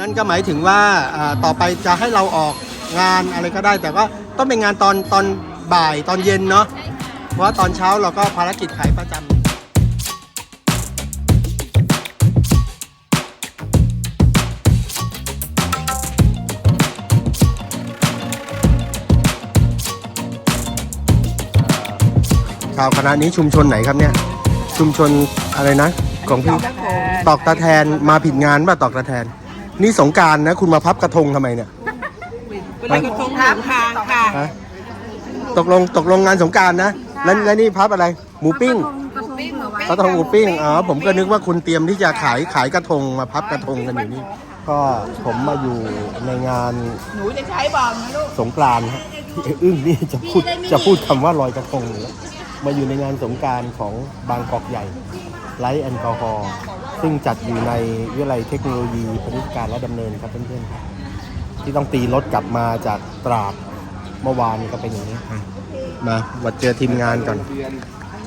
นั่นก็หมายถึงว่าอ่าต่อไปจะให้เราออกงานอะไรก็ได้ แต่ก็ต้องเป็นงานตอนตอนบ่ายตอนเย็นเนาะเพราะว่าตอนเช้าเราก็ภารกิจขายประจำชาวคณะนี้ชุมชนไหนครับเนี่ย ชุมชนอะไรนะ ของพี่ตอกตาแทนมาผิดงานป่ะตอกตาแทน นี่สงกรารนะ คุณมาพับกระทงทำไมเนี่ย เป็นกระทงหางทางค่ะฮะตกลงตกลงงานสงกรารนะแล้วแล้วนี่พับอะไร หมูปิ้งกระทงปิ้งหมูปิ้งกระทงหมูปิ้งอ๋อผมก็นึกว่าคุณเตรียมที่จะขายขายกระทงมาพับกระทงกันอยู่นี่ ก็ผมมาอยู่ในงานหนูจะใช้บอกนะลูกสงกรานต์ฮะพี่อึ้งนี่จะพูดจะพูดคำว่าลอยกระทงอยู่แล้วมาอยู่ในงานสงกรารของบางกอกใหญ่ไลท์แอลกอฮอล์ ซึ่งจัดอยู่ในวิทยาลัยเทคโนโลยีพนิชการและดำเนินครับเพื่อนๆครับที่ต้องตีรถกลับมาจากตราดเมื่อวานก็เป็นอย่างนี้อะมาวัดเจอทีมงานก่อน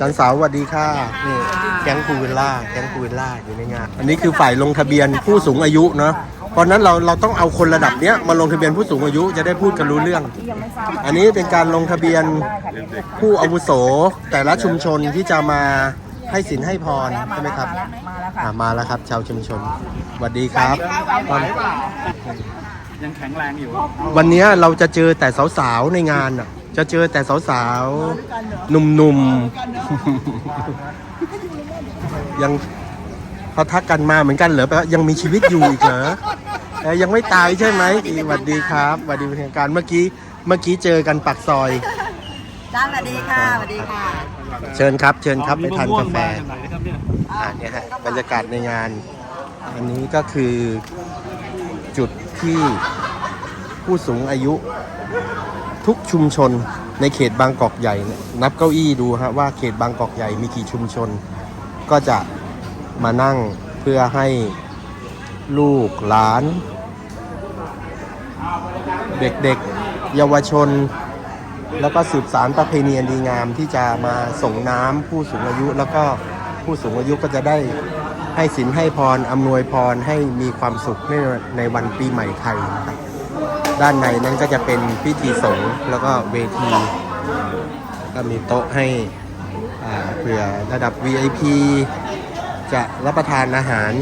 จันสาวสวัสดีค่ะนี่แก๊งคูวิลล่าแก๊งคูวิลล่าอยู่ในงาน อันนี้คือฝ่ายลงทะเบียนผู้สูงอายุเนาะเพราะนั้นเราเราต้องเอาคนระดับเนี้ยมาลงทะเบียนผู้สูงอายุจะได้พูดกันรู้เรื่อง อันนี้เป็นการลงทะเบียนผู้อาวุโสแต่ละชุมชนที่จะมา ให้สินให้พรใช่ไหมครับอ่ามาแล้วครับ ชาวชุมชนสวัสดีครับตอนยังแข็งแรงอยู่ วันเนี้ยเราจะเจอแต่สาวๆในงานอะ จะเจอแต่สาวๆหนุ่มๆ ยังเขาทักกันมาเหมือนกันเหรอแปลว่ายังมีชีวิตอยู่อีกเหรอเอ้ยยังไม่ตายใช่ไหมสวัสดีครับสวัสดีเป็นทางการเมื่อกี้เมื่อกี้เจอกันปักซอย จ้าสวัสดีค่ะสวัสดีค่ะ เชิญครับ เชิญครับไปทานกาแฟมะม่วงมจากไหนนะครับเนี่ยอ่าเนี่ยฮะบรรยากาศในงาน อันนี้ก็คือจุดที่ผู้สูงอายุทุกชุมชนในเขตบางกอกใหญ่เนี่ยนับเก้าอี้ดูฮะว่าเขตบางกอกใหญ่มีกี่ชุมชน ก็จะมานั่งเพื่อให้ลูกหลาน เด็กๆ เยาวชน แล้วก็สืบสารประเพณีดีงามที่จะมาส่งน้ำผู้สูงอายุ แล้วก็ผู้สูงอายุก็จะได้ให้สินให้พรอำนวยพรให้มีความสุขในในวันปีใหม่ไทยนะครับด้านในนั้นก็จะเป็นพิธีสงฆ์แล้วก็เวที ก็มีโต๊ะให้เผื่อระดับ VIP จะรับประทานอาหาร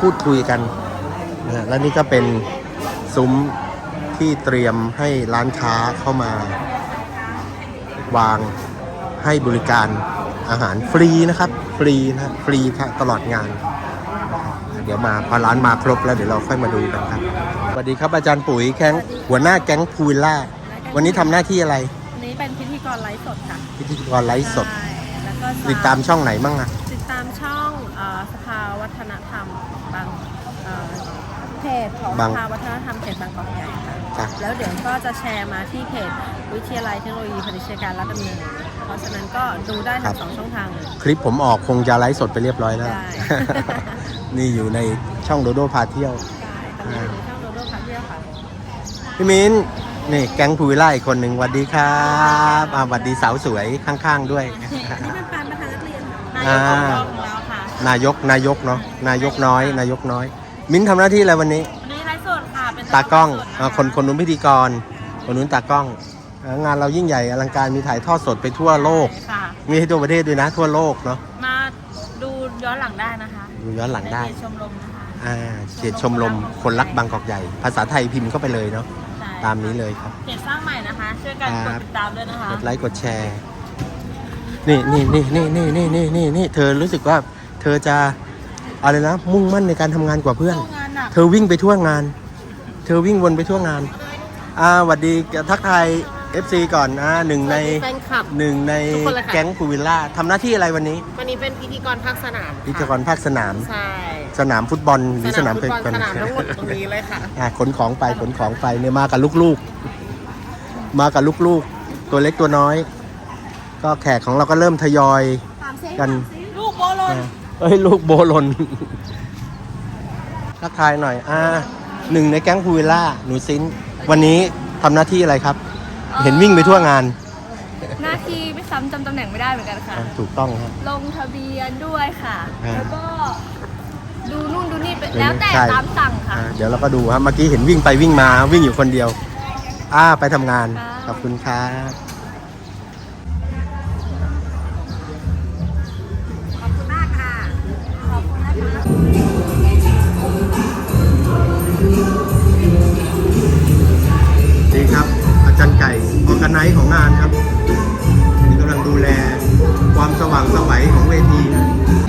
พูดคุยกันนะและนี่ก็เป็นซุ้ม ที่เตรียมให้ร้านค้าเข้ามา วางให้บริการอาหารฟรีนะครับ ฟรีนะฟรีตลอดงาน เดี๋ยวมาพอร้านมาครบแล้วเดี๋ยวเราค่อยมาดูกันครับสวัสดีครับอาจารย์ปุ๋ยแก๊งหัวหน้าแก๊งพูวิลล่าวันนี้ทำหน้าที่อะไรวันนี้เป็นพิธีกรไลฟ์สดค่ะพิธีกรไลฟ์สดใช่แล้วก็จะติดตามช่องไหนมั่งอะติดตามช่องเอ่อสภาวัฒนธรรมบางเอ่อเพจของสภาวัฒนธรรมเขตบางกอกใหญ่ค่ะจ้ะ แล้วเดี๋ยวก็จะแชร์มาที่เพจวิทยาลัยเทคโนโลยีพนิชยการรัฐดำเนินเพราะฉะนั้นก็ดูได้ทั้งสองช่องทางเลย คลิปผมออกคงจะไลฟ์สดไปเรียบร้อยแล้ว ได้ นี่อยู่ในช่องโดโดพาเที่ยว ได้ตอนนี้อยู่ในช่องโดโดพาเที่ยวค่ะ พี่มิ้นนี่แก๊งพูวิลล่าอีกคนหนึ่งสวัสดีครับอ่าสวัสดีสาวสวยข้างๆด้วย อันนี้เป็นการประธานนักเรียนนายอ่ากของเราค่ะ นายกนายกเนาะนายกน้อย นายกน้อย มิ้นทำหน้าที่อะไรวันนี้ ตากล้องไลฟ์สดอ่าคนคนนู้นพิธีกร คนนู้นตากล้องอ่างานเรายิ่งใหญ่อลังการมีถ่ายทอดสดไปทั่วโลกใช่ค่ะ มีให้ทั่วประเทศด้วยนะ ทั่วโลกเนาะมาดูย้อนหลังได้นะคะดูย้อนหลังได้ในเพจชมรมนะคะอ่าเขียนชมรมคนรักบางกอกใหญ่ ภาษาไทยพิมพ์เข้าไปเลยเนาะใช่ตามนี้เลยครับ เพจสร้างใหม่นะคะ ช่วยกันคกรัดบติดตามด้วยนะคะ กดไลค์กดแชร์นี่นี่นี่นี่นี่นี่นี่นี่นี่เธอรู้สึกว่าเธอจะอะไรนะมุ่งมั่นในการทำงานกว่าเพื่อนงานหนัก เธอวิ่งไปทั่วงาน เธอวิ่งวนไปทั่วงาน อ่าหวัดดีทักทาย FC ก่อนอ่าหนึ่งในแฟนคลับ หนึ่งในทุกคนเลยค่ะ แก๊งพูวิลล่าทำหน้าที่อะไรวันนี้ วันนี้เป็นพิธีกรภาคสนามค่ะพิธีกรภาคสนาม ใช่สนามฟุตบอลหรือสนามฟุตบอลเป็นสนามทั้งหมดตรงนี้เลยค่ะ อ่าขนของไปขนของไปเนี่ยมากับลูกๆ มากับลูกๆ ตัวเล็กตัวน้อย ก็แขกของเราก็เริ่มทยอยกันลูกโบโลนอ่าเอ้ยลูกโบหลนทักทายหน่อย อ่า หนึ่งในแก๊งพูวิลล่าหนูซินวันนี้ทำหน้าที่อะไรครับ เห็นวิ่งไปทั่วงาน หน้าที่ไม่ซ้ำจำตำแหน่งไม่ได้เหมือนกันค่ะอ่าถูกต้องครับ ลงทะเบียนด้วยค่ะ อ่า แล้วก็ดูนู่นดูนี่ไปเออแล้วแต่ใช่ตามสั่งค่ะ อ่าเดี๋ยวเราก็ดูครับเมื่อกี้เห็นวิ่งไปวิ่งมาวิ่งอยู่คนเดียว อ่าไปทำงาน ขอบคุณครับ ออกกันไนของงานครับนี่กำลังดูแลความสว่างสวัยของเวที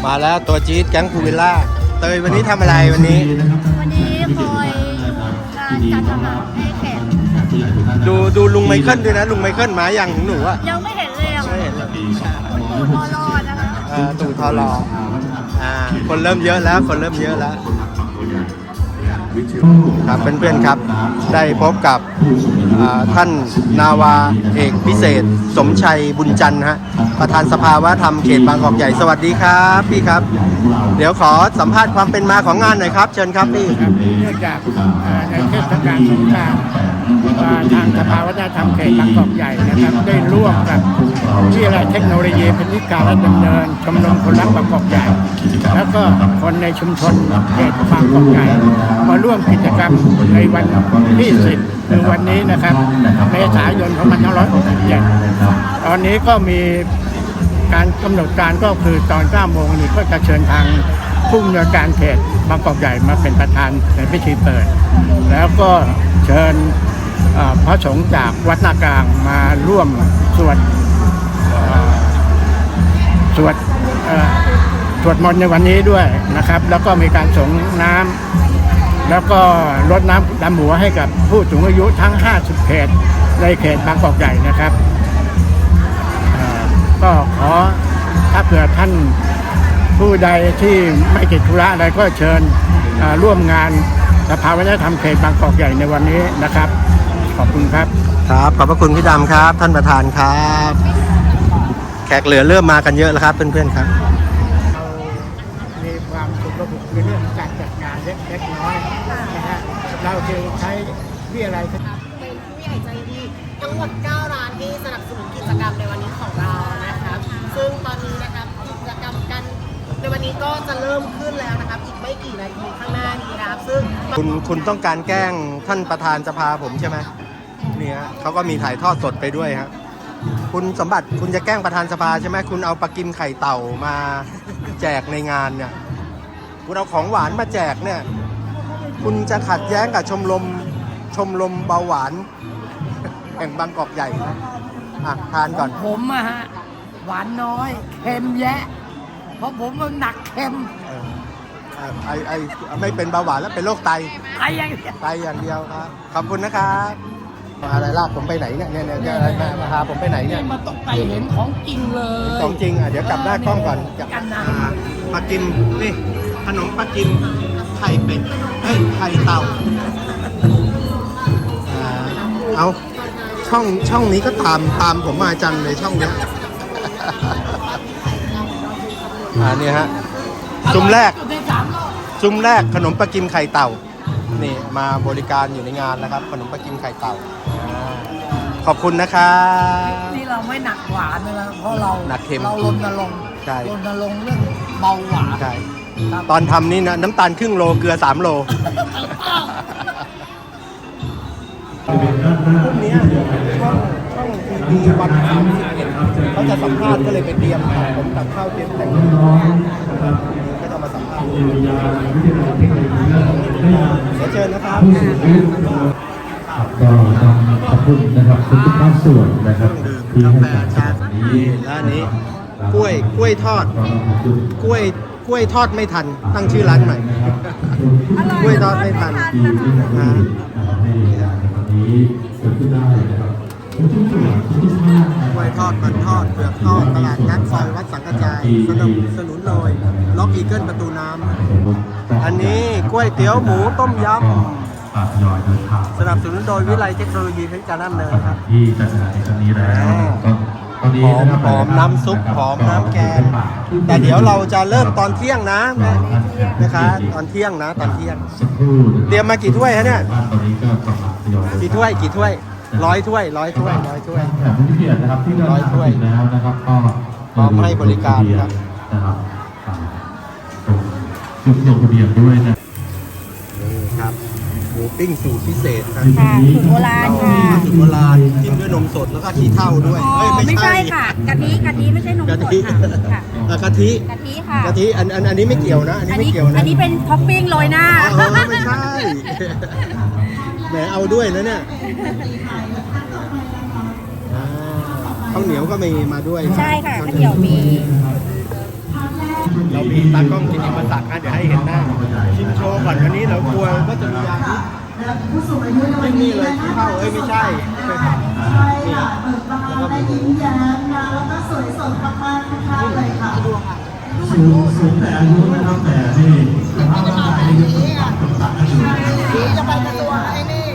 มาแล้วตัวจี๊ดแก๊งพูวิลล่า เตยวันนี้ทำอะไรวันนี้ วันนี้คอยการจัดอาหารให้แขกดูดูลุงไมเคิลด้วยนะ ลุงไมเคิลมาอย่างหนูอะยังไม่เห็นเลยอะไม่เห็นเลยตูดรอดนะคะเออตู่ทอรออ่าคนเริ่มเยอะแล้วคนเริ่มเยอะแล้ว ครับเพื่อนๆครับได้พบกับอ่า ท่านนาวาเอกพิเศษ สมชัยบุญจันทร์ฮะประธานสภาวัฒนธรรมเขตบางกอกใหญ่สวัสดีครับพี่ครับ เดี๋ยวขอสัมภาษณ์ความเป็นมาของงานหน่อยครับ เชิญครับพี่เนื่องจากในเทศกาลสงกรานต์ ว่าทางสภาวัฒนธรรมเขตบางกอกใหญ่นะครับ ได้ร่วมกับวิทยาลัยเทคโนโลยีพนิการและดำเนินชมรมคนรักบางกอกใหญ่ แล้วก็คนในชุมชนเขตบางกอกใหญ่มาร่วมกิจกรรมในวันที่10คือวันนี้นะครับเมษายน2567ตอนนี้ก็มีการกำหนดการก็คือตอน9โมงนี้ก็จะเชิญทางผู้อำนวยการเขตบางกอกใหญ่มาเป็นประธานในพิธีเปิด แล้วก็เชิญ พระสงฆ์จากวัดนากลางมาร่วมสวดสวดสวดมนต์ในวันนี้ด้วยนะครับ แล้วก็มีการสงน้ำแล้วก็รดน้ำดำหัวให้กับผู้สูงอายุทั้ง 50 เขตในเขตบางกอกใหญ่นะครับก็ขอถ้าเผื่อท่านผู้ใดที่ไม่ติดธุระอะไรก็เชิญร่วมงานสภาวัฒนธรรมเขตบางกอกใหญ่ในวันนี้นะครับ ขอบคุณครับ ครับขอบพระคุณพี่ดำครับ ท่านประธานครับ แขกเหลือเริ่มมากันเยอะแล้วครับเพื่อนๆครับเรามีความสุขระบุในเรื่องการจัดงานเล็กๆน้อยๆนะฮะเราจึงใช้วิทยาลัยเป็นผู้ใหญ่ใจดีทั้งหมด9ร้านที่สนับสนุนกิจกรรมในวันนี้ของเรานะครับซึ่งตอนนี้นะครับกิจกรรมกันในวันนี้ก็จะเริ่มขึ้นแล้วนะครับอีกไม่กี่นาทีข้างหน้านี้นะครับซึ่งคุณคุณต้องการแกล้งท่านประธานสภาผมใช่ไหม เนี่ยเขาก็มีถ่ายทอดสดไปด้วยครับคุณสมบัติคุณจะแกล้งประธานสภาใช่ไหมคุณเอาปลากิมไข่เต่ามาแจกในงานเนี่ยคุณเอาของหวานมาแจกเนี่ย คุณจะขัดแย้งกับชมรมชมรมเบาหวาน แห่งบางกอกใหญ่นะอะทานก่อน ผมอะฮะหวานน้อยเค็มแยะ เพราะผมมันหนักเค็มเอออะไอไอไม่เป็นเบาหวานแล้วเป็นโรคไตไออย่างเดียวไปอย่างเดียวครับ ขอบคุณนะครับ มาอะไรลากผมไปไหนเนี่ยเนี่ยเนี่ยอะไรมามาพาผมไปไหนเนี่ยมาตกไปเห็นของจริงเลยของจริงอะเดี๋ยวกลับหน้ากล้องก่อนกลับกันนะอ่าปลากิมนี่ขนมปลากิมไข่เป็ดเอ้ยไข่เต่าอ่าเอาช่องช่องนี้ก็ตามตามผมมาจังเลยช่องเนี้ย อ่านี่ฮะซุ้มแรกในสามรอบซุ้มแรกขนมปลากิมไข่เต่า นี่มาบริการอยู่ในงานแล้วครับ ขนมปลากิมไข่เต่าอ่า ขอบคุณนะครับ นี่เราไม่หนักหวานนะเพราะเราหนักเค็มเรารณรงค์ใช่รณรงค์เรื่องเบาหวานใช่ครับตอนทำนี่นะน้ำตาลครึ่งโลเกลือ3โลพรุ่งนี้ช่องช่องทีวีวันสามสิบเอ็ดเขาจะสัมภาษณ์ก็เลยไปเตรียมผมตักข้าวเตรียมแต่งก็จะมาสัมภาษณ์เดี๋ยวเชิญนะครับครับ ก็ต้องขอบคุณนะครับทุกทุกๆภาคส่วนนะครับที่กาให้แฟการสชานับสนุนนี้ร้านนี้กล้วยกล้วยทอดก็ต้องขอบคุณกล้วยกล้วยทอดไม่ทัน ตั้งชื่อร้านใหม่กล้วยทอดไม่ทันที่ที่ทำให้นะครับให้งานในวันนี้เกิดขึ้นได้นะครับทุกๆส่วนทุกๆภาคนะกล้วยทอดมันทอดเผือกทอดตลาดนัดซอยวัดสังกระจายสนับสนุนโดยล็อกอีเกิลประตูน้ำอันนี้ก๋วยเตี๋ยวหมูต้มยปากยอยเดินทางำสนับสนุนโดยวิไลเทคโนโลยีเพชรการน้ำเนินครับที่จัดงานในครั้งนี้แล้วก็ตอนนี้หอมนะครับหอมน้ำซุปหอมน้ำแกงแต่เดี๋ยวเราจะเริ่มตอนเที่ยงนะแม่นะคะตอนเที่ยงนะตอนเที่ยงสักครู่นะครับเตรียมมากี่ถ้วยฮะเนี่ยบ้านตอนนี้ก็กำลังทยอยเดินทางกี่ถ้วยกี่ถ้วยร้อยถ้วยร้อยถ้วยร้อยถ้วยแขกผู้มีเกียรตินะครับที่เดินร้อยทางถ้วยถึงแล้วนะครับก็พร้อมให้บริการครับนะครับอ่าตรงจุดลงทะเบียนด้วยนะนี่ครับห มูปิ้งสูตรพิเศษครับค่ะสูตรโบราณค่ะสูตรโบราณจิ้มด้วยนมสดแล้วก็ขี้เถ้าด้วยอ๋อ เอ้ยไม่ใช่ค่ะ กะทิกะทิไม่ใช่นมกะสดทิค่ะค่ะอะกะทิกะทิค่ะกะทิอันอันอันนี้ไม่เกี่ยวนะ อันนี้อันไม่นี้เกี่ยวนะอันนี้เป็นท็อปปิ้งโรยหน้า อ๋อไม่ใช่ แหมเอาด้วยนะเนี่ยอ่าข้าวเหนียวก็มีมาด้วยใช่ค่ะข้าวเหนียวมี เรามีตากล้องจริงๆมาตักนะเดี๋ยวให้เห็นหน้า ชิมโชว์ก่อนวันนี้เรากลัวก็จะมียาพิษไม่มีเลยขี้เถ้าเอ้ยไม่ใช่นี่แล้วก็มีหมูสูงสูงแต่อายุนะครับแต่นี่สภาพร่างกายนี่ต่างกันอยู่นะครับจะไปกับตัวไอ้นี่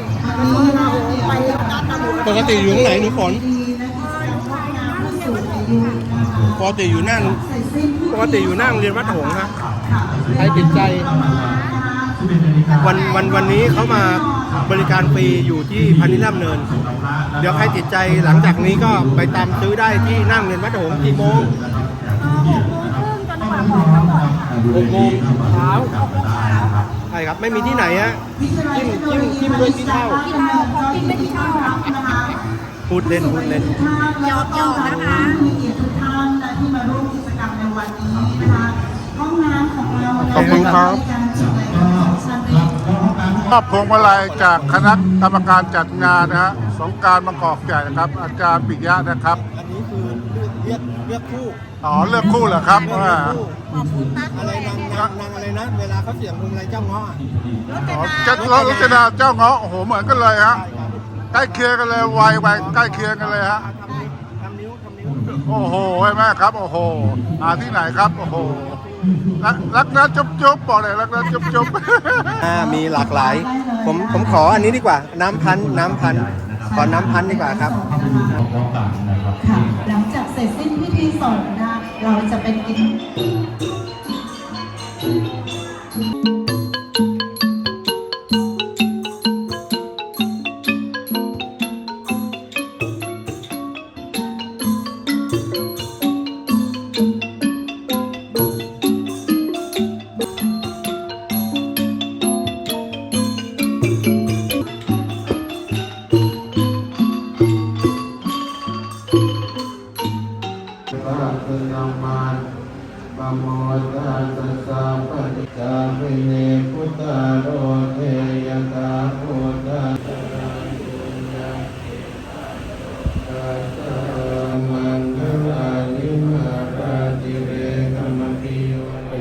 ตัวนาโหไปด้านตาหมูปกติอยู่ตรงไหนหนูฝน ปกติอยู่หน้าปกติอยู่หน้าโรงเรียนวัดหงส์ฮะใครติดใจ วันวันวันนี้เขามาบริการฟรีอยู่ที่พันนิรัมย์เนิน เดี๋ยวใครติดใจหลังจากนี้ก็ไปตามซื้อได้ที่หนั่งเรียนวัดหงส์กี่โมงหกโมงเช้าใช่ครับไม่มีที่ไหนฮะจิ้มจิ้มจิ้มด้วยที่เท่า พูดเล่นพูดเล่นหยอกหยอกนะคะขอบคุณครับมอบพวงมาลัยจากคณะกรรมการจัดงานนะฮะสงกรารบางกอกใหญ่นะครับ อาจารย์ปิยะนะครับ อันนี้คือเรียกเรียกคู่อ๋อเลือกคู่เหรอครับเรียกอ่าคู่อะไรนางนางนางอะไรนะเวลาเขาเสียงเพลงอะไรเจ้าง้ออะอ๋อเจ้ารัชดาเจ้าเงาะโอ้โหเหมือนกันเลยฮะ ใกล้เคียงกันเลยวัยวัยใกล้เคียงกันเลยฮะทำนิ้วทำนิ้วทำนิ้วโอ้โหใช่ไหมครับ โอ้โหหาที่ไหนครับ โอ้โหรักรักนะจุ๊บจุ๊บบอกเลยรักนะจุ๊บจุ๊บอ่ามีหลากหลาย ผมผมขออันนี้ดีกว่า น้ำพันธุ์น้ำพันธุ์ขอน้ำพันธุ์ดีกว่าครับพร้อมกันนะครับค่ะหลังจากเสร็จสิ้นพิธีสงฆ์นะคะเราจะเป็นกิจ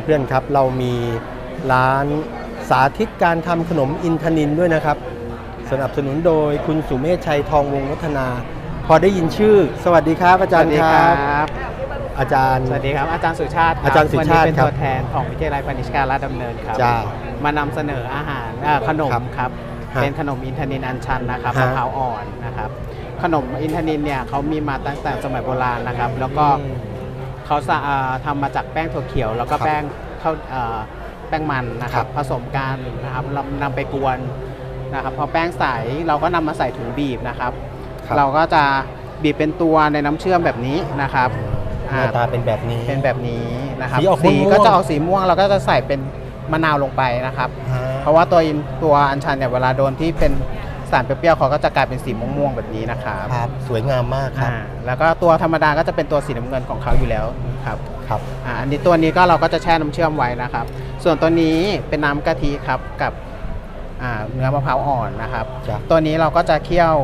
เพื่อนๆครับ เรามีร้านสาธิตการทำขนมอินทนินด้วยนะครับ สนับสนุนโดยคุณสุเมธชัยทองวงศ์วัฒนา พอได้ยินชื่อ สวัสดีครับอาจารย์ครับอาจารย์ สวัสดีครับ อาจารย์สุชาติคบอาจารย์สุชาติวันนี้เป็นครับ ตัวแทนของวิทยาลัยพาณิชยการราชดำเนินครับ จ้า มานำเสนออาหารเอ่อขนมครับครับ ฮะเป็นขนมอินทนินอัญชันนะครับฮะมะพร้าวอ่อนนะครับ ขนมอินทนินเนี่ยเขามีมาตั้งแต่สมัยโบราณนะครับ แล้วก็ เขาสะอ่าทำมาจากแป้งถั่วเขียว แล้วก็ครับแป้งข้าวเอ่อแป้งมันนะคครัรับบ ผสมกันนะครับเรานำไปกวนนะครับพอแป้งใสเราก็นำมาใส่ถุงบีบนะครับครับเราก็จะบีบเป็นตัวในน้ำเชื่อมแบบนี้นะครับหน้าตาเป็นแบบนี้ เป็นแบบนี้นะครับสีออกม่วงๆ ก็จะออกสีม่วงเราก็จะใส่เป็นมะนาวลงไปนะครับฮะเพราะว่าตัวอินตัวอัญชันเนี่ยเวลาโดนที่เป็น สารเปรี้ยวๆเขาก็จะกลายเป็นสีม่วงๆแบบนี้นะครับครับ สวยงามมากครับ อ่าแล้วก็ตัวธรรมดาก็จะเป็นตัวสีน้ำเงินของเขาอยู่แล้วครับครับ อ่าอันนี้ตัวนี้ก็เราก็จะแช่น้ำเชื่อมไว้นะครับ ส่วนตัวนี้เป็นน้ำกะทิครับกับอ่าเนื้อมะพร้าวอ่อนนะครับ จ้ะ ตัวนี้เราก็จะเคี่ยว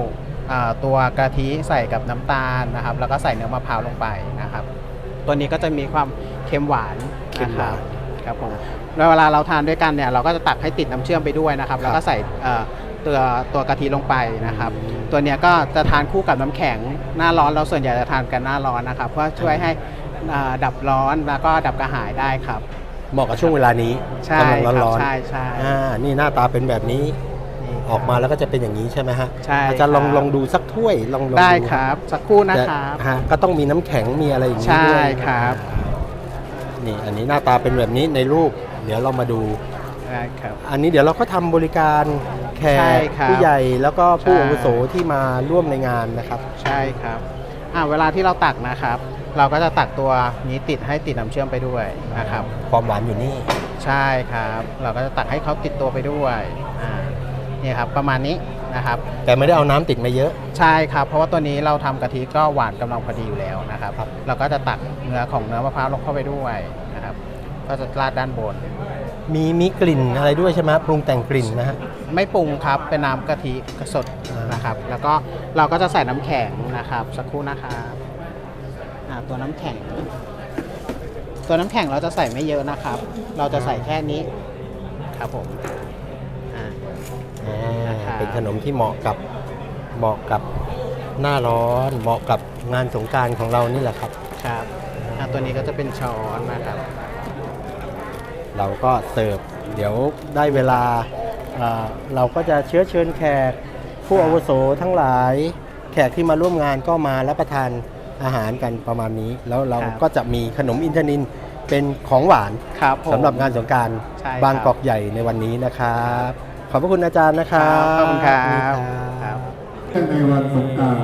อ่าตัวกะทิใส่กับน้ำตาลนะครับ แล้วก็ใส่เนื้อมะพร้าวลงไปนะครับ ตัวนี้ก็จะมีความเค็มหวานเค็มหวานะครับครับผมแล้วเวลาเราทานด้วยกันเนี่ยเราก็จะตักให้ติดน้ำเชื่อมไปด้วยนะครับ แล้วก็ใส่เอ่อ ตัวตัวกะทิลงไปนะครับ ตัวเนี้ยก็จะทานคู่กับน้ำแข็งหน้าร้อนเราส่วนใหญ่จะทานกันหน้าร้อนนะครับเพื่อช่วยให้อ่าดับร้อนแล้วก็ดับกระหายได้ครับ เหมาะกับช่วงเวลานี้ใช่กำลังครับร้อนๆใช่ใช่อ่านี่หน้าตาเป็นแบบนี้นี่ออกมาแล้วก็จะเป็นอย่างนี้ใช่ไหมฮะใช่อาจารย์ลองครับลองดูสักถ้วยลองลองได้ดูครับ สักครู่นะครับแต่ฮะก็ต้องมีน้ำแข็งมีอะไรอย่างนี้ใช่ด้วยครับนี่อันนี้หน้าตาเป็นแบบนี้ในรูป เดี๋ยวเรามาดู ได้ครับ อันนี้เดี๋ยวเราก็ทำบริการแขใช่กครับผู้ใหญ่แล้วก็ผู้ใช่ อาวุโสที่มาร่วมในงานนะครับ ใช่ครับอ่าเวลาที่เราตักนะครับ เราก็จะตักตัวนี้ติดให้ติดน้ำเชื่อมไปด้วยนะครับ ความหวานอยู่นี่ ใช่ครับ เราก็จะตักให้เขาติดตัวไปด้วยอ่านี่ครับประมาณนี้นะครับ แต่ไม่ได้เอาน้ำติดมาเยอะ ใช่ครับ เพราะว่าตัวนี้เราทำกะทิก็หวานกำลังพอดีอยู่แล้วนะครับ ครับ เราก็จะตักเนื้อของเนื้อมะพร้าวลงเข้าไปด้วยนะครับ ก็จะราดด้านบน มีมีกลิ่นอะไรด้วยใช่ไหมปรุงแต่งกลิ่นนะฮะ ไม่ปรุงครับ เป็นน้ำกะทิสดอ่าน นะครับ แล้วก็เราก็จะใส่น้ำแข็งนะครับ สักครู่นะครับอ่าตัวน้ำแข็ง ตัวน้ำแข็งเราจะใส่ไม่เยอะนะครับ เราจะใส่แค่นี้ครับผมอ่า อ่านะครับ เป็นขนมที่เหมาะกับเหมาะกับหน้าร้อนเหมาะกับงานสงกรารของเรานี่แหละครับ ครับอ่าตัวนี้ก็จะเป็นช้อนนะครับ เราก็เสิร์ฟเดี๋ยวได้เวลาเอ่อเราก็จะเชื้อเชิญแขก ผู้อาวุโสทั้งหลาย แขกที่มาร่วมงานก็มารับประทานอาหารกันประมาณนี้ แล้วเราครับก็จะมีขนมอินทนินเป็นของหวานครับผมสำหรับงานสงกรารใช่ครับบางกอกใหญ่ในวันนี้นะครับ ขอบพระคุณอาจารย์นะครับขอบคุณครับนี่ครับในวันสงกราร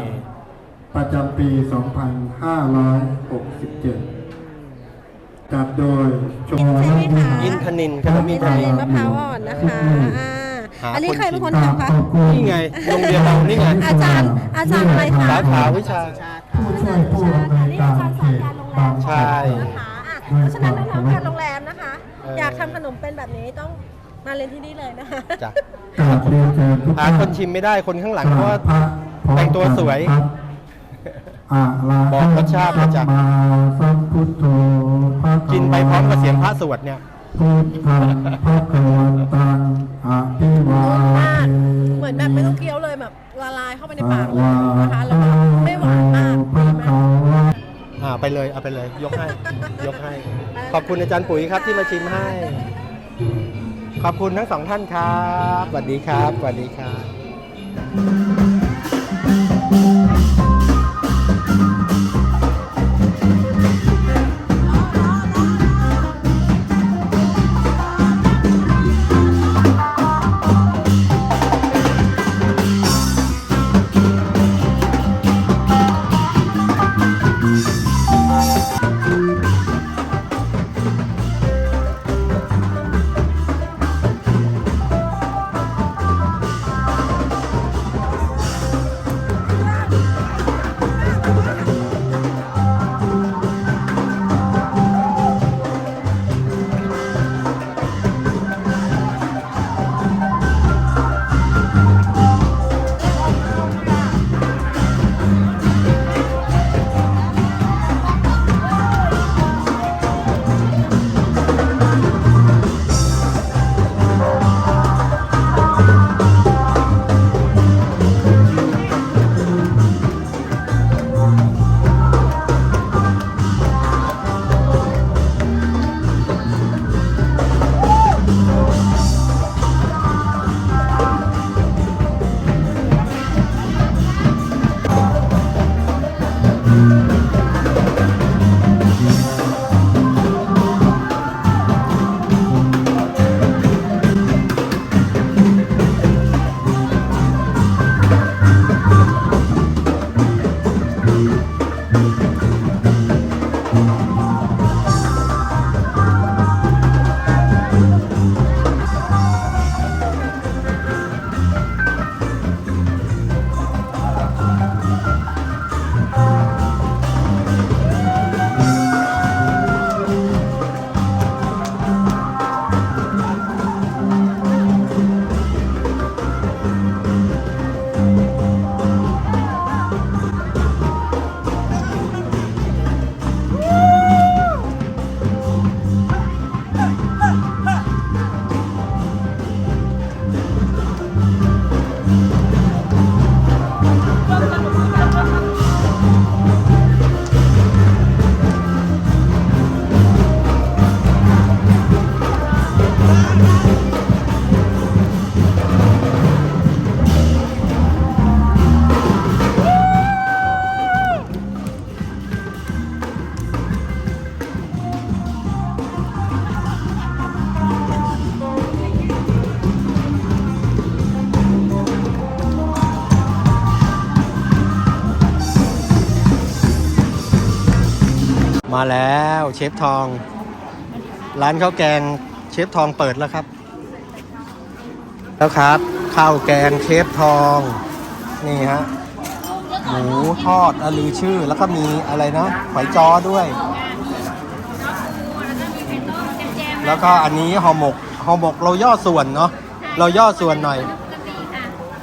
ประจำปี 2567 จัดโดยชมรมอินทนินขนมอินทนินมะพร้าวอ่อนนะคะอ่าหาอันนี้ใครเป็นคนชิมทำคะนี่ไงโรงเรียนเรานี่ไงอาจารย์อาจารย์อะไรคะสาขาวิชาผู้ช่วยผู้อำนวยการเขตบางใช่นะคะอะเพราะฉะนั้นน้องๆการโรงแรมนะคะเออออยากทำขนมเป็นแบบนี้ต้องมาเรียนที่นี่เลยนะคะจ้ะกราบเรียนเชิญทุกหาท่านคนชิมไม่ได้คนข้างหลังเพราะว่าแต่งตัวสวย อะระบอกรสชาตินะจ๊ะมาสัมพุทโธภะคะวะกินไปพร้อมกับเสียงพระสวดเนี่ยพุทธังภะคะวันตังอะภิวาเทเหมือนแบบไม่ต้องเคี้ยวเลยแบบละลายเข้าไปในปากเลยนะคะแล้วก็ไม่หวานมากภะคะวะอ่าไปเลยเอาไปเลย ยกให้ ยกให้ ขอบคุณอาจารย์ปุ๋ยครับที่มาชิมให้ ขอบคุณทั้งสองท่านครับสวัสดีครับสวัสดีครับ มา แล้วเชฟทอง ร้านข้าวแกงเชฟทองเปิดแล้วครับ แล้วครับข้าวแกงเชฟทอง นี่ฮะหมูทอดอลือชื่อแล้วก็มีอะไรนะหอยจ้อด้วย แล้วก็อันนี้ห่อหมกห่อหมกเราย่อส่วนเนาะเราย่อส่วนหน่อย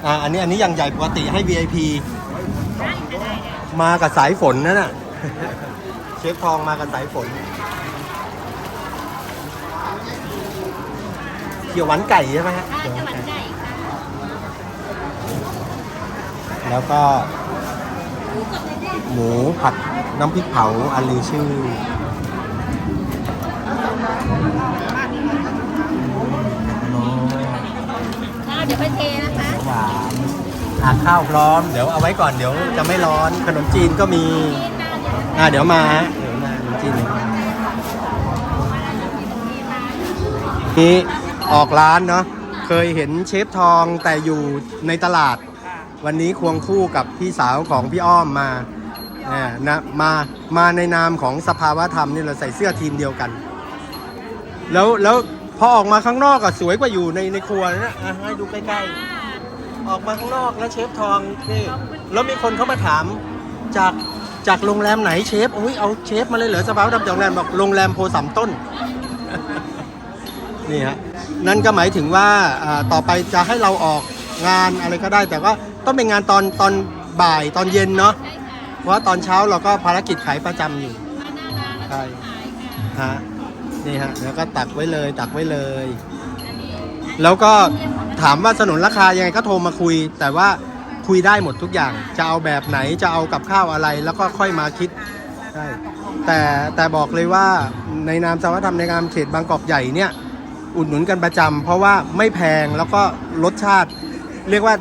อ่าอันนี้อันนี้ยังใหญ่ปกติให้ VIP มากับสายฝนนั่นน่ะ เชฟทองมากับสายฝนเขียวหวานไก่ใช่ไหมฮะเขียวหวานไก่แล้วก็ หมูผัดน้ำพริกเผาอันลือชื่อ เดี๋ยวไปเทนะคะหวานอะข้าวพร้อม เดี๋ยวเอาไว้ก่อนเดี๋ยวจะไม่ร้อน ขนมจีนก็มี อะเดี๋ยวมาเดี๋ยวมาขนมจีนเดี๋ยวมนี่ออกร้านเนาะเคยเห็นเชฟทองแต่อยู่ในตลาด วันนี้ควงคู่กับพี่สาวของพี่อ้อมมาเนี่ยนะมามาในนามของสภาวะธรรมนี่เราใส่เสื้อทีมเดียวกัน แล้วแล้วพอออกมาข้างนอกอะสวยกว่าอยู่ในในครัวนะอะให้ดูใกล้ๆออกมาข้างนอกแล้วเชฟทองนี่แล้วมีคนเข้ามาถามจาก จากโรงแรมไหนเชฟอุ้ยเอาเชฟมาเลยเหรอสภาวะธรรมจากโรงแรมบอกโรงแรมโพสามต้น นี่ฮะนั่นก็หมายถึงว่าอ่าต่อไปจะให้เราออกงานอะไรก็ได้ แต่ว่าต้องเป็นงานตอนตอนบ่ายตอนเย็นเนาะเพราะว่าตอนเช้าเราก็ภารกิจขายประจำอยู่ใช่ฮะนี่ฮะแล้วก็ตักไว้เลยตักไว้เลย แล้วก็ถามว่าสนุนราคายังไงก็โทรมาคุย แต่ว่า คุยได้หมดทุกอย่าง จะเอาแบบไหนจะเอากับข้าวอะไร แล้วก็ค่อยมาคิดใช่แต่แต่บอกเลยว่าในนามสวัสดิธรรมในนามเขตบางกอกใหญ่เนี่ยอุดหนุนกันประจำเพราะว่าไม่แพงแล้วก็รสชาติ เรียกว่า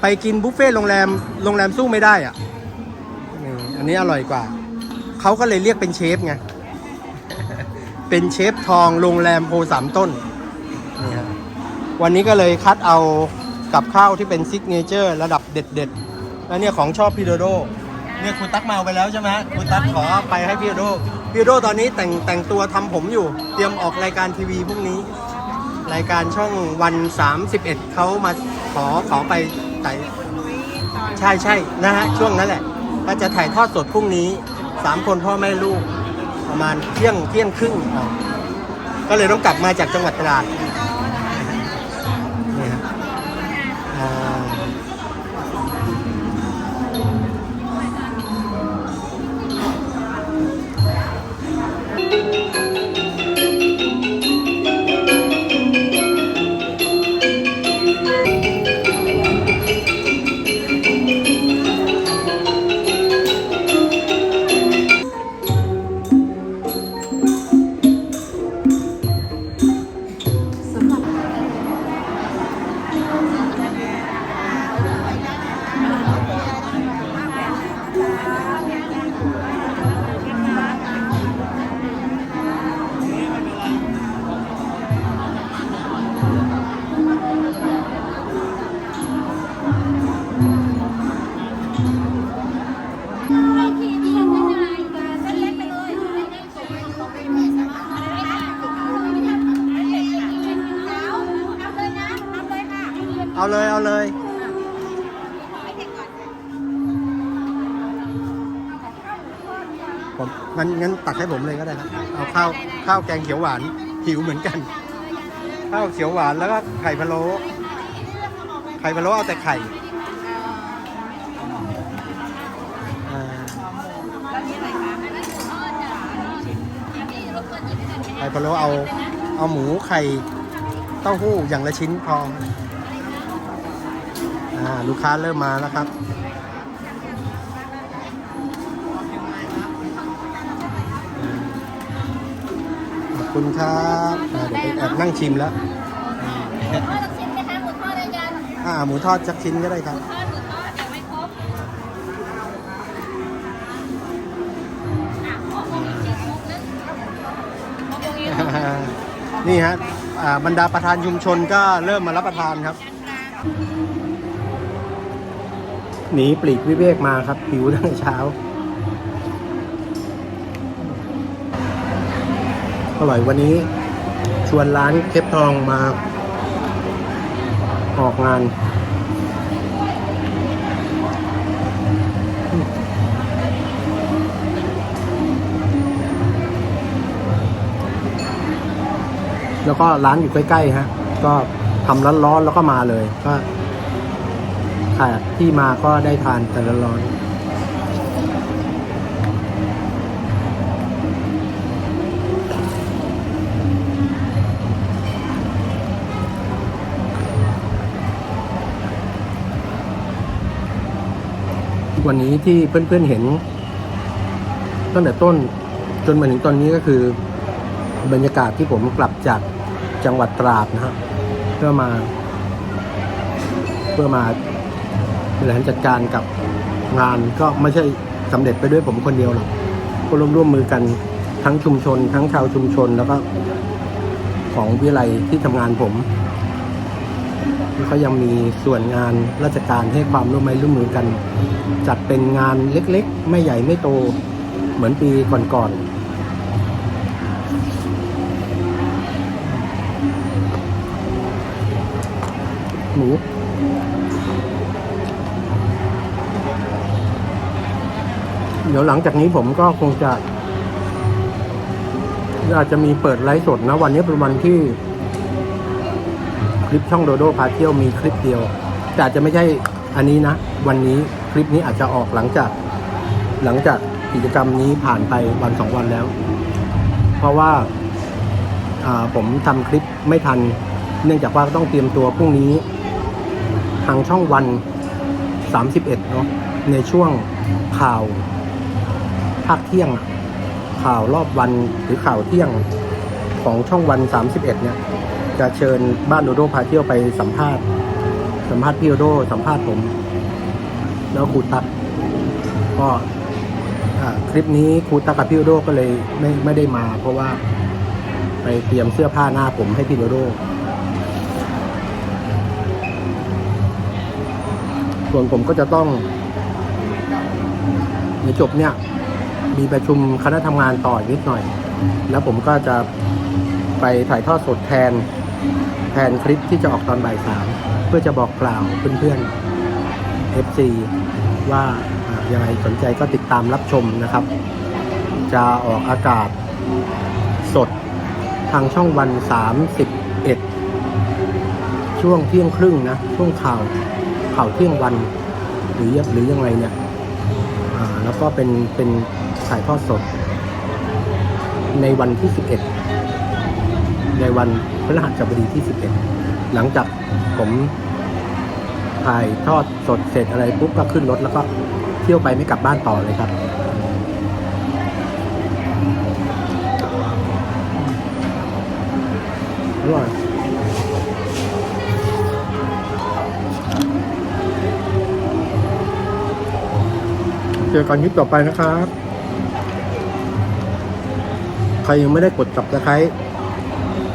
ไปกินบุฟเฟ่ต์โรงแรมโรงแรมสู้ไม่ได้อะอันนี้อร่อยกว่าเขาก็เลยเรียกเป็นเชฟไงเป็นเชฟทองโรงแรมโพสามต้นนี่ฮะวันนี้ก็เลยคัดเอา กับข้าวที่เป็นซิกเนเจอร์ระดับเด็ดๆแล้วเนี่ยของชอบพี่โดโดเนี่ยคุณตั๊กมาเอาไปแล้วใช่ไหมคุณตั๊กขอไปให้พี่โดโดพี่โดโดตอนนี้แต่งแต่งตัวทำผมอยู่ เตรียมออกรายการทีวีพรุ่งนี้ รายการช่องวัน 31เขามาขอขอไปถ่ใช่ใช่นะฮะช่วงนั้นแหละ ก็จะถ่ายทอดสดพรุ่งนี้3คนพ่อแม่ลูก ประมาณเที่ยงเที่ยงครึ่งออกก็เลยต้องกลับมาจากจังหวัดตราด ผมงั้นงั้นตักให้ผมเลยก็ได้ครับเอาข้าวข้าวแกงเขียวหวานหิวเหมือนกัน ข้าวเขียวหวานแล้วก็ไข่พะโล้ไข่พะโล้เอาแต่ไข่อ่าไข่พะโล้เอาเอาหมูไข่เต้าหู้อย่างละชิ้นพออ่าลูกค้าเริ่มมาแล้วครับ คุณครับอ่าเดี๋ยวไปแอบนั่งชิมแล้วทอดลูกชิ้นไหมคะหมูทอดอาจารย์อ่าหมูทอดสักชิ้นก็ได้ครับ ทอดหมูทอดแต่ไม่ครบอะครบครบอีกชิ้นครบนึงครบตรงนี้นี่ฮะอ่าบรรดาประธานชุมชนก็เริ่มมารับประทานครับหนีปลีกวิเวกมาครับหิวตั้งแต่เช้า อร่อยวันนี้ชวนร้านเคปทองมา ออกงาน แล้วก็ร้านอยู่ใกล้ๆฮะ ก็ทำร้อนๆแล้วก็มาเลย ก็ที่มาก็ได้ทานแต่ร้อนๆ วันนี้ที่เพื่อนๆเห็น ตั้งแต่ต้นจนมาถึงตอนนี้ก็คือบรรยากาศที่ผมกลับจากจังหวัดตราดนะฮะเพื่อมา เพื่อมาบริหารจัดการกับงานก็ไม่ใช่สำเร็จไปด้วยผมคนเดียวหรอกก็ร่วมร่วมมือกันทั้งชุมชน ทั้งชาวชุมชนแล้วก็ของวิไลที่ทำงานผม ก็ยังมีส่วนงานราชการให้ความร่วมไม้ร่วมมือกัน จัดเป็นงานเล็กๆ ไม่ใหญ่ไม่โตเหมือนปีก่อนๆหมูเดี๋ยวหลังจากนี้ผมก็คงจะอาจจะมีเปิดไลฟ์สดนะ วันนี้เป็นวันที่ ลิปช่องโดโดพาเที่ยวมีคลิปเดียวแต่อาจจะไม่ใช่อันนี้นะ วันนี้คลิปนี้อาจจะออกหลังจาก หลังจากกิจกรรมนี้ผ่านไปวันสองวันแล้ว เพราะว่าผมทำคลิปไม่ทัน เนื่องจากว่าต้องเตรียมตัวพรุ่งนี้ ทางช่องวัน 31เนาะในช่วงข่าวภาคเที่ยง ข่าวรอบวันหรือข่าวเที่ยงของช่องวัน 31 เนี่ย จะเชิญบ้านโดโดพาเที่ยวไปสัมภาษณ์ สัมภาษณ์พี่โดโดสัมภาษณ์ผม แล้วครูตักก็คลิปนี้ครูตักกับพี่โดโดก็เลยไม่ไม่ได้มา เพราะว่าไปเตรียมเสื้อผ้าหน้าผมให้พี่โดโดส่วนผมก็จะต้องในจบเนี่ย มีประชุมคณะทำงานต่อนิดหน่อย แล้วผมก็จะไปถ่ายทอดสดแทน แทนคลิปที่จะออกตอนบ่ายสามเพื่อจะบอกกล่าวเพื่อนๆ FC ว่าอ่ายังไงสนใจก็ติดตามรับชมนะครับ จะออกอากาศสดทางช่องวัน 31 ช่วงเที่ยงครึ่งนะ ช่วงข่าวข่าวเที่ยงวัน หรือหรือยังไงเนี่ยแล้วก็เป็นเป็นถ่ายทอดสดในวันที่ 11 ในวันพฤหัสบดีที่ 11 หลังจากผมถ่ายทอดสดเสร็จอะไรปุ๊บก็ขึ้นรถแล้วก็เที่ยวไปไม่กลับบ้านต่อเลยครับ อร่อยเจอกันคลิปต่อไปนะครับ ใครยังไม่ได้กด subscribe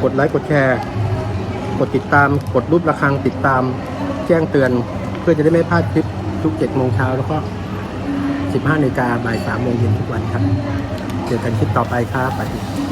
กดไลค์กดแชร์ กดติดตาม กดรูประฆังติดตาม แจ้งเตือน เพื่อจะได้ไม่พลาดคลิปทุก7โมงเช้าแล้วก็ 15นาฬิกาบ่าย3โมงเย็นทุกวันครับ เจอกันคลิปต่อไปครับสวัสดี